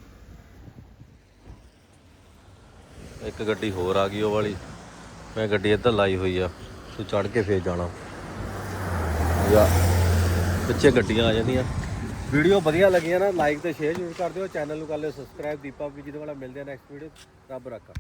ਇੱਕ ਗੱਡੀ ਹੋਰ ਆ ਗਈ ਉਹ ਵਾਲੀ। ਮੈਂ ਗੱਡੀ ਇੱਧਰ ਲਾਈ ਹੋਈ ਆ। ਤੂੰ ਚੜ ਕੇ ਫੇਰ ਜਾਣਾ। ਯਾ ਪਿੱਛੇ ਗੱਡੀਆਂ ਆ ਜਾਂਦੀਆਂ। ਵੀਡੀਓ ਵਧੀਆ ਲੱਗੀਆਂ ਨਾ ਲਾਈਕ ਤੇ ਸ਼ੇਅਰ ਜ਼ਰੂਰ ਕਰ ਦਿਓ। ਚੈਨਲ ਨੂੰ ਕਰ ਲਿਓ ਸਬਸਕ੍ਰਾਈਬ ਦੀਪਾ ਵੀ ਜਿਹਦੇ ਵਾਲਾ ਮਿਲਦੇ ਆ ਨੈਕਸਟ ਵੀਡੀਓ ਰੱਬ ਰੱਖਾ।